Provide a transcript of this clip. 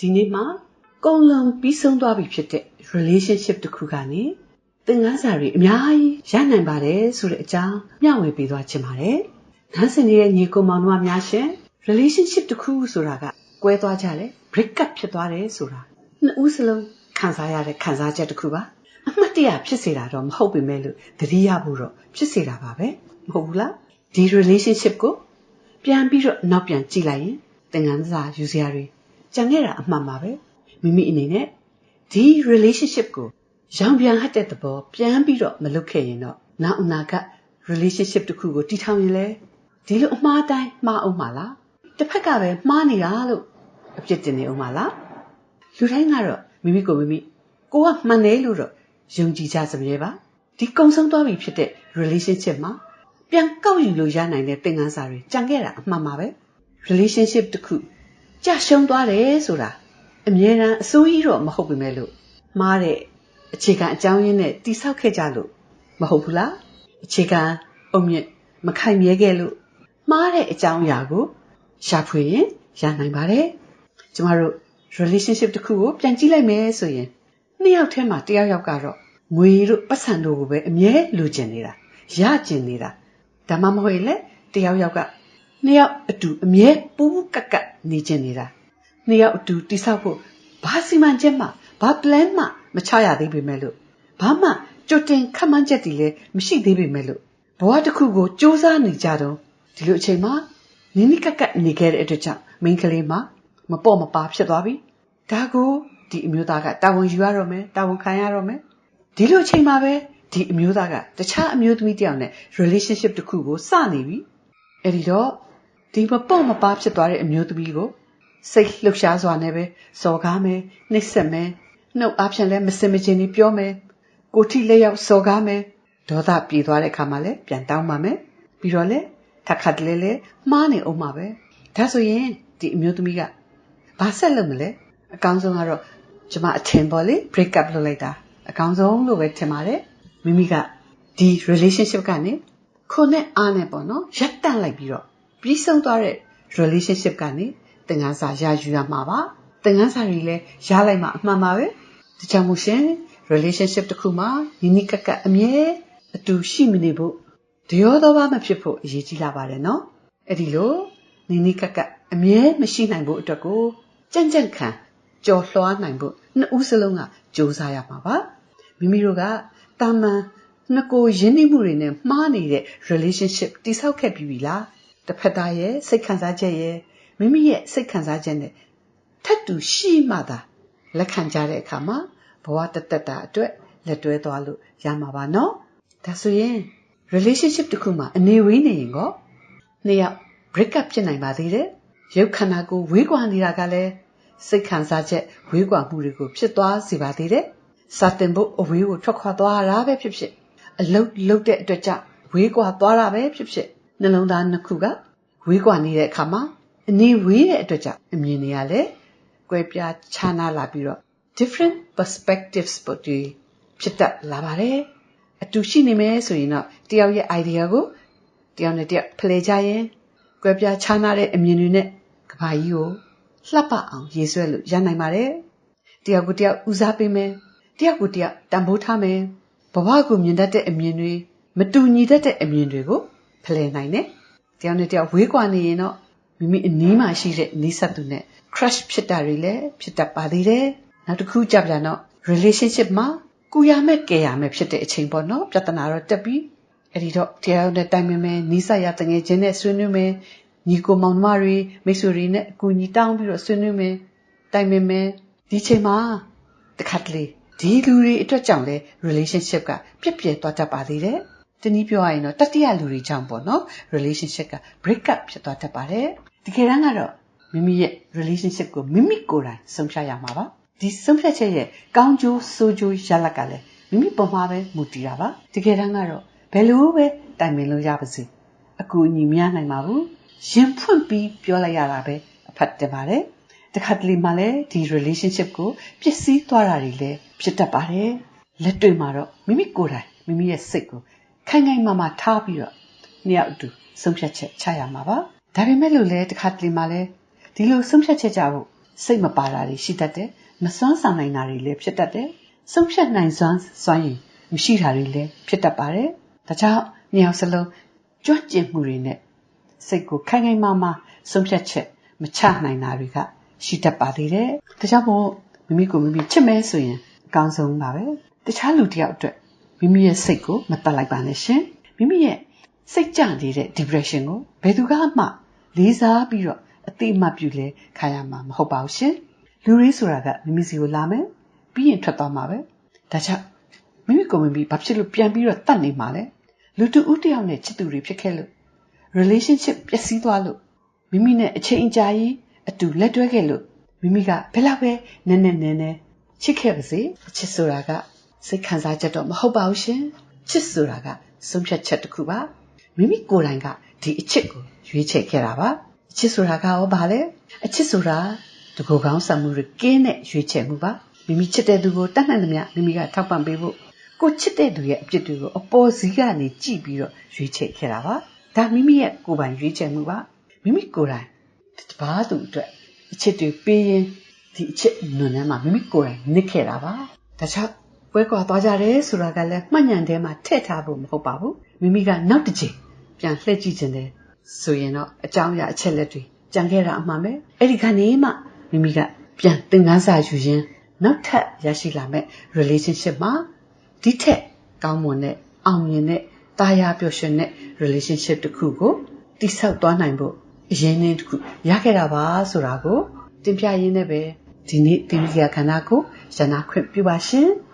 ဒီနေ့မှာကုံလုံးပြီးဆုံးသွားပြီဖြစ်တဲ့ relationship တစ်ခုကနေသင်ခန်းစာတွေအများကြီးရနိုင်ပါတယ်ဆိုတဲ့အကြောင်းမျှဝေပေးသွားချင်ပါတယ်။နားဆင်နေတဲ့ညီကိုမောင်တို့များရှင် relationship တစ်ခုဆိုတာကကွဲသွားကြတယ် break up ဖြစ်သွားတယ်ဆိုတာနှစ်ဦးစလုံးခံစားရတဲ့ခံစားချက်တစ်ခုပါအမှတ်တရဖြစ်စေတာတော့မဟုတ်ပေမဲ့လို့သတိရဖို့တော့ဖြစ်စေတာပါပဲမဟုတ်ဘူးလားဒီ relationship ကိုပြန်ပြီးတော့နောက်ပြန်ကြည့်လိုက်ရင်သင်ခန်းစာယူစရာတွေ ကြံခဲ့တာအမှန်ပါပဲမိမိအနေနဲ့ဒီ relationship ကိုရောင်ပြန်ဟတ်တဲ့သဘောပြန်ပြီးတော့မလုပ်ခဲ့ရင်တော့နောက်အနာက relationship တစ်ခုကိုတည်ထောင်ရင်လေဒီလိုအမှားတိုင်းမှားအောင်မလားတစ်ဖက်ကပဲမှားနေတာလို့အပြစ်တင်နေအောင်မလားလူတိုင်းကတော့မိမိကိုမိမိကိုကမှန်တယ်လို့တော့ယုံကြည်ကြစမြဲပါဒီကုံဆုံးသွားပြီဖြစ်တဲ့ relationship မှာပြန်ကောက်ယူလို့ရနိုင်တဲ့သင်ခန်းစာတွေကြံခဲ့တာအမှန်ပါပဲ relationship တစ်ခု ကြာရှုံးသွားတယ်ဆိုတာအမြဲတမ်းအစိုးရတော့မဟုတ်ပေမဲ့လို့မှားတဲ့အခြေခံအကြောင်းရင်းနဲ့တိဆောက်ခဲ့ကြလို့မဟုတ်ဘူးလားအခြေခံအုံမြင့်မခိုင်မြဲခဲ့လို့မှားတဲ့အကြောင်းအရာကိုရှာဖွေရင်ရနိုင်ပါတယ်ကျမတို့ relationship တစ်ခုကိုပြန်ကြည့်လိုက်မယ်ဆိုရင်နှစ်ယောက်ထဲမှာတယောက်ယောက်ကတော့ငွေတို့ပတ်စံတို့ကိုပဲအမြဲလိုချင်နေတာရကျင်နေတာဒါမှမဟုတ်လေတယောက်ယောက်က နှစ်ယောက်အတူအမြဲပူးကက်ကက်နေချင်နေတာနှစ်ယောက်အတူတိဆောက်ဖို့ဘာစီမံချက်မှဘာ plan မှမချရသေးပေမဲ့လို့ဘာမှကြိုတင်ခန့်မှန်းချက်တွေလည်းမရှိသေးပေမဲ့လို့ဘဝတစ်ခုကိုစူးစမ်းနေကြတော့ဒီလိုအချိန်မှာနိနိကက်ကက်နေခဲ့တဲ့အတွက်ကြောင့်မိန်းကလေးမှာမပေါ့မပါဖြစ်သွားပြီဒါကိုဒီအမျိုးသားကတာဝန်ယူရတော့မယ်တာဝန်ခံရတော့မယ်ဒီလိုအချိန်မှာပဲဒီအမျိုးသားကတခြားအမျိုးသမီးတယောက်နဲ့ relationship တစ်ခုကိုစနေပြီအဲ့ဒီတော့ ဒီမပေါ့မပါဖြစ်သွားတဲ့အမျိုးသမီးကိုစိတ်လှုပ်ရှားစွာနဲ့ပဲစော်ကားမယ်နှိပ်စက်မယ်နှုတ်အားဖြင့်လည်းမစင်မချင်းကြီးပြောမယ်ကိုထိလက်ရောက်စော်ကားမယ်ဒေါသပြေသွားတဲ့အခါမှာလည်းပြန်တောင်းပါမယ်ပြီးတော့လည်းထပ်ခတ်လဲလဲမှားနေအောင်ပါပဲဒါဆိုရင်ဒီအမျိုးသမီးကဘာဆက်လုပ်မလဲအကောင်းဆုံးကတော့ကျမအထင်ပေါ်လေ break up လုပ်လိုက်တာအကောင်းဆုံးလို့ပဲထင်ပါတယ်မိမိကဒီ relationship ကနေခုနဲ့အားနဲ့ပေါ့နော်ရပ်တန့်လိုက်ပြီးတော့ ပြီးဆုံးသွားတဲ့ relationship ကနေသင်ခန်းစာရယူရမှာပါသင်ခန်းစာတွေလည်းရလိုက်မှအမှန်ပါပဲဒါကြောင့်မို့ရှင် relationship တစ်ခုမှာနိနိကက်ကအမြဲအတူရှိမနေဖို့တရောသောဘာမဖြစ်ဖို့အရေးကြီးလာပါတယ်နော်အဲ့ဒီလိုနိနိကက်ကအမြဲမရှိနိုင်ဖို့အတွက်ကိုကြံ့ကြံ့ခံကြော်လွှားနိုင်ဖို့နှစ်ဦးစလုံးကကြိုးစားရမှာပါမိမိတို့ကတာမန်နှစ်ကိုရင်းနှီးမှုတွေနဲ့မှားနေတဲ့ relationship တိဆောက်ခဲ့ပြီးပြီလား တစ်ဖက်သားရဲ့စိတ်ခံစားချက်ရဲ့မိမိရဲ့စိတ်ခံစားချက်နဲ့ထပ်တူရှိမှသာလက်ခံကြတဲ့အခါမှာဘဝတသက်တာအတွက်လက်တွဲသွားလို့ရမှာပါနော်ဒါဆိုရင် relationship တစ်ခုမှာအနေဝေးနေရင်ကောနှစ်ယောက် break up ဖြစ်နိုင်ပါသေးတယ်ရုပ်ခန္ဓာကိုယ်ဝေးကွာနေတာကလည်းစိတ်ခံစားချက်ဝေးကွာမှုတွေကိုဖြစ်သွားစေပါသေးတယ်စာတင်ဖို့အဝေးကိုထွက်ခွာသွားတာပဲဖြစ်ဖြစ်အလုတ်လုတ်တဲ့အတွက်ကြောင့်ဝေးကွာသွားတာပဲဖြစ်ဖြစ် နှလုံးသားနှစ်ခုကဝေးကွာနေတဲ့အခါမှာအနေဝေးတဲ့အတွက်ကြောင့်အမြင်တွေကလည်းကွဲပြားခြားနားလာပြီးတော့ different perspectives ပေါ့ဒီဖြစ်တတ်လာပါတယ်အတူရှိနေမယ်ဆိုရင်တော့တယောက်ရဲ့ idea ကိုတယောက်နဲ့တယောက်ဖလှယ်ကြရင်ကွဲပြားခြားနားတဲ့အမြင်တွေနဲ့ကဘာကြီးကိုလှပအောင်ရေးဆွဲလို့ရနိုင်ပါတယ်တယောက်ကိုတယောက်ဦးစားပေးမယ်တယောက်ကိုတယောက်တန်ဖိုးထားမယ်ဘဝကိုမြင်တတ်တဲ့အမြင်တွေမတူညီတတ်တဲ့အမြင်တွေကို ဖလှယ်နိုင်တယ်တယောက်နဲ့တယောက်ဝေးကွာနေရင်တော့မိမိအနီးမှာရှိတဲ့နီးစပ်သူနဲ့ crush ဖြစ်တာတွေလည်းဖြစ်တတ်ပါသေးတယ်နောက်တစ်ခုကြပြန်တော့ relationship မှာကူရမဲ့ကယ်ရမဲ့ဖြစ်တဲ့အချိန်ပေါ့နော်ပြဿနာတော့တက်ပြီအဲ့ဒီတော့တရားနဲ့တိုင်ပင်မယ်နီးစပ်ရတငယ်ချင်းနဲ့ဆွေးနွေးမယ်ညီကိုမောင်နှမတွေမိတ်ဆွေတွေနဲ့အကူအညီတောင်းပြီးတော့ဆွေးနွေးမယ်တိုင်ပင်မယ်ဒီချိန်မှာတခါတလေဒီလူတွေအတွက်ကြောင့်လဲ relationship ကပြည့်ပြည့်သွားတတ်ပါသေးတယ် တနည်းပြောရရင်တော့တတိယလူတွေကြောင့်ပေါ့နော် relationship က break up ဖြစ်သွားတတ်ပါတယ်တကယ်တမ်းကတော့မိမိရဲ့ relationship ကိုမိမိကိုယ်တိုင်ဆုံးဖြတ်ရမှာပါဒီဆုံးဖြတ်ချက်ရဲ့ကောင်းကျိုးဆိုးကျိုးရလဒ်ကလည်းမိမိပုံမှာပဲမူတည်တာပါတကယ်တမ်းကတော့ဘယ်လိုပဲတိုင်ပင်လို့ရပါစေအကူအညီမရနိုင်ပါဘူးရင်ဖွင့်ပြီးပြောလိုက်ရတာပဲအဖတ်တင်ပါတယ်တခါတလေမှလည်းဒီ relationship ကိုပျက်စီးသွားတာတွေလည်းဖြစ်တတ်ပါတယ်လက်တွေ့မှာတော့မိမိကိုယ်တိုင်မိမိရဲ့စိတ်ကို ခိုင်ခိုင်မာမာထားပြီးတော့နှစ်ယောက်အတူဆုံးဖြတ်ချက်ချရမှာပါဒါပေမဲ့လို့လည်းတခါတလေမှလည်းဒီလိုဆုံးဖြတ်ချက်ကြဖို့စိတ်မပါတာတွေရှိတတ်တယ်မစွမ်းဆောင်နိုင်တာတွေလည်းဖြစ်တတ်တယ်ဆုံးဖြတ်နိုင်စွမ်းစွမ်းရည်မရှိတာတွေလည်းဖြစ်တတ်ပါတယ်ဒါကြောင့်နှစ်ယောက်စလုံးကြွကျင်မှုတွေနဲ့စိတ်ကိုခိုင်ခိုင်မာမာဆုံးဖြတ်ချက်မချနိုင်တာတွေကရှိတတ်ပါသေးတယ်ဒါကြောင့်မို့မိမိကိုမိမိချစ်မဲဆိုရင်အကောင်းဆုံးပါပဲတခြားလူတစ်ယောက်အတွက် မိမိရဲ့စိတ်ကိုမတတ်လိုက်ပါနဲ့ရှင်မိမိရဲ့စိတ်ကြနေတဲ့ depression ကိုဘယ်သူကမှလေးစားပြီးတော့အတိအမှတ်ပြုလဲခံရမှာမဟုတ်ပါဘူးရှင်လူရေးဆိုတာကမိမိစီကိုလာမယ်ပြီးရင်ထွက်သွားမှာပဲဒါကြောင့်မိမိကိုမိမိဘာဖြစ်လို့ပြန်ပြီးတော့တတ်နေမှာလဲလူတူဦးတယောက်နဲ့ချစ်သူတွေဖြစ်ခဲ့လို့ relationship ပျက်စီးသွားလို့မိမိနဲ့အချိန်အကြာကြီးအတူလက်တွဲခဲ့လို့မိမိကဘယ်လောက်ပဲနည်းနည်းနည်းနည်းချစ်ခဲ့ပါစေအချစ်ဆိုတာက စိတ်ခံစားချက်တော့မဟုတ်ပါဘူးရှင်ချစ်ဆိုတာကဆုံးဖြတ်ချက်တစ်ခုပါမိမိကိုယ်တိုင်ကဒီအချစ်ကိုရွေးချယ်ခဲ့တာပါအချစ်ဆိုတာကရောဘာလဲအချစ်ဆိုတာတကူကောင်းဆံမှုတွေကင်းတဲ့ရွေးချယ်မှုပါမိမိချစ်တဲ့သူကိုတတ်နိုင်သမျှမိမိကထောက်ပံ့ပေးဖို့ကိုချစ်တဲ့သူရဲ့အပြစ်တွေကိုအပေါ်စီးကနေကြည့်ပြီးတော့ရွေးချယ်ခဲ့တာပါဒါမိမိရဲ့ကိုယ်ပိုင်ရွေးချယ်မှုပါမိမိကိုယ်တိုင်တပါးသူအတွက်အချစ်တွေပေးရင်ဒီအချစ်နွန်ထဲမှာမိမိကိုယ်တိုင်နစ်ခဲ့တာပါဒါကြောင့် ပွဲကွာသွားကြတယ်ဆိုတာကလည်းမှတ်ညံထဲမှာထည့်ထားဖို့မဟုတ်ပါဘူးမိမိကနောက်တစ်ချိန်ပြန်လှည့်ကြည့်ခြင်းတယ်ဆိုရင်တော့အကြောင်းအရာအချက်လက်တွေကြံခဲ့တာအမှန်ပဲအဲ့ဒီကနေမှမိမိကပြန်သင်ခန်းစာယူရင်းနောက်ထပ်ရရှိလာမဲ့ relationship မှာဒီထက်ကောင်းမွန်တဲ့အောင်မြင်တဲ့တာယာပျော်ရွှင်တဲ့ relationship တစ်ခုကိုတိဆောက်သွားနိုင်ဖို့အရင်နှင်းတစ်ခုရခဲ့တာပါဆိုတာကို တင်ပြရင်းနဲ့ပဲဒီနေ့တင်ပြခန္ဓာကိုရနာခွင့်ပြုပါရှင်။